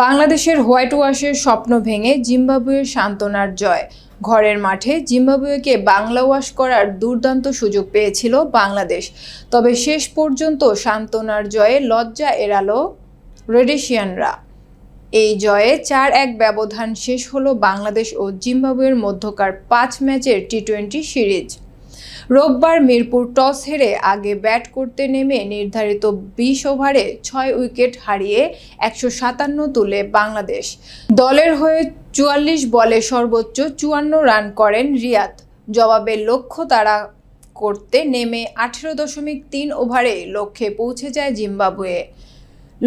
বাংলাদেশের হোয়াইট ওয়াশের স্বপ্ন ভেঙে জিম্বাবুয়ের সান্ত্বনার জয়। ঘরের মাঠে জিম্বাবুয়েকে বাংলা ওয়াশ করার দুর্দান্ত সুযোগ পেয়েছিল বাংলাদেশ। তবে শেষ পর্যন্ত সান্ত্বনার জয়ে লজ্জা এড়ালো রেডিশিয়ানরা। এই জয়ে চার এক ব্যবধান শেষ হলো বাংলাদেশ ও জিম্বাবুয়ের মধ্যকার পাঁচ ম্যাচের টি টোয়েন্টি সিরিজ। রোববার মিরপুর টস হেরে আগে ব্যাট করতে নেমে নির্ধারিত বিশ ওভারে ছয় উইকেট হারিয়ে একশো সাতান্ন তুলে বাংলাদেশ। দলের হয়ে চুয়াল্লিশ বলে সর্বোচ্চ চুয়ান্ন রান করেন রিয়াদ। জবাবে লক্ষ্য তারা করতে নেমে আঠেরো দশমিক তিন ওভারে লক্ষ্যে পৌঁছে যায় জিম্বাবুয়ে।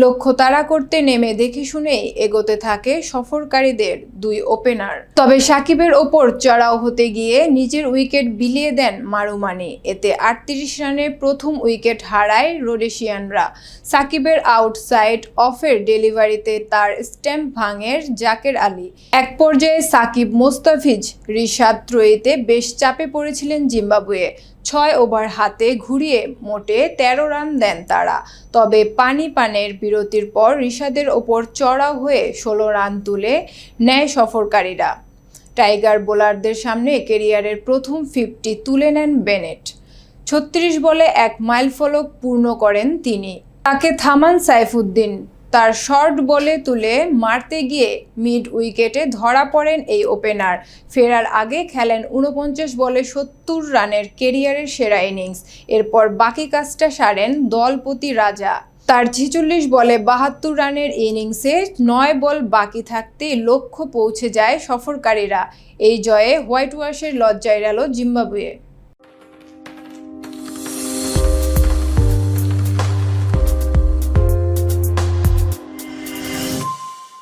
লক্ষ্য তাড়া করতে নেমে দেখে শুনেই এগোতে থাকে সফরকারীদের দুই ওপেনার। তবে সাকিবের ওপর চড়াও হতে গিয়ে নিজের উইকেট বিলিয়ে দেন মারুমানি। এতে আটত্রিশ রানে প্রথম উইকেট হারায় রোডেশিয়ানরা। সাকিবের আউটসাইড অফের ডেলিভারিতে তার স্ট্যাম্প ভাঙের জাকের আলী। এক পর্যায়ে সাকিব মোস্তাফিজ রিশাদ ত্রয়ীতে বেশ চাপে পড়েছিলেন জিম্বাবুয়ে। ছয় ওভার হাতে ঘুরিয়ে মোটে তেরো রান দেন তারা। তবে পানি পানের বিরতির পর রিশাদের ওপর চড়াও হয়ে ষোলো রান তুলে নেয় সফরকারীরা। টাইগার বোলারদের সামনে কেরিয়ারের প্রথম ফিফটি তুলে নেন বেনেট। ছত্রিশ বলে এক মাইল ফলক পূর্ণ করেন তিনি। তাকে থামান সাইফুদ্দিন তার শর্ট বলে তুলে মারতে গিয়ে মিড উইকেটে ধরা পড়েন এই ওপেনার। ফেরার আগে খেলেন উনপঞ্চাশ বলে সত্তর রানের কেরিয়ারের সেরা ইনিংস। এরপর বাকি কাজটা সারেন দলপতি রাজা। তার ছেচল্লিশ বলে বাহাত্তর রানের ইনিংসে নয় বল বাকি থাকতেই লক্ষ্য পৌঁছে যায় সফরকারীরা। এই জয়ে হোয়াইট ওয়াশের লজ্জায় এড়ালো জিম্বাবুয়ে।